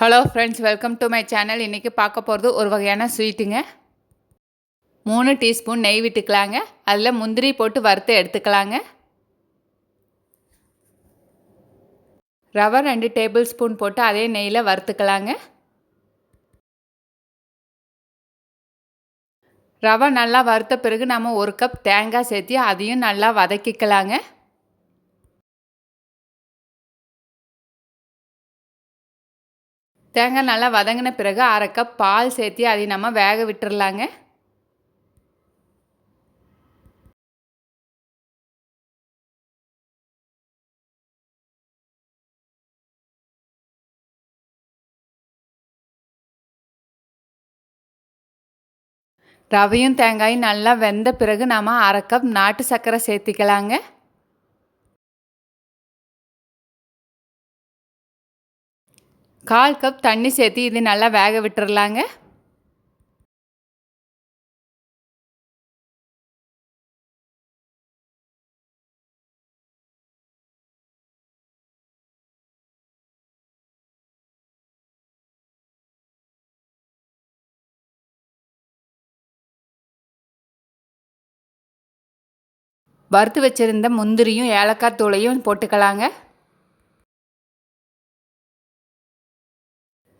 Hello friends welcome to my channel இன்றைக்கி பார்க்க போகிறது ஒரு வகையான ஸ்வீட்டுங்க மூணு டீஸ்பூன் நெய் விட்டுக்கலாங்க. அதில் முந்திரி போட்டு வறுத்து எடுத்துக்கலாங்க. ரவை ரெண்டு டேபிள் ஸ்பூன் போட்டு அதே நெய்யில் வறுத்துக்கலாங்க. ரவை நல்லா வறுத்த பிறகு நம்ம ஒரு கப் தேங்காய் சேர்த்து அதையும் நல்லா வதக்கிக்கலாங்க. தேங்காய் நல்லா வதங்கின பிறகு அரை கப் பால் சேர்த்தி அதை நம்ம வேக விட்டுடலாங்க ரவையும் தேங்காயும் நல்லா வெந்த பிறகு நம்ம அரை கப் நாட்டு சர்க்கரை சேர்த்திக்கலாங்க. கால் கப் தண்ணி சேர்த்து இது நல்லா வேக விட்டுறலாங்க. வறுத்து வச்சுருந்த முந்திரியும் ஏலக்காய் தூளையும் போட்டுக்கலாங்க.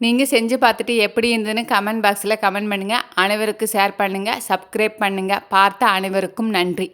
நீங்கள் செஞ்சு பார்த்துட்டு எப்படி இருந்ததுன்னு கமெண்ட் பாக்ஸில் கமெண்ட் பண்ணுங்கள் அனைவருக்கும் ஷேர் பண்ணுங்கள் சப்ஸ்கிரைப் பண்ணுங்கள் பார்த்த அனைவருக்கும் நன்றி.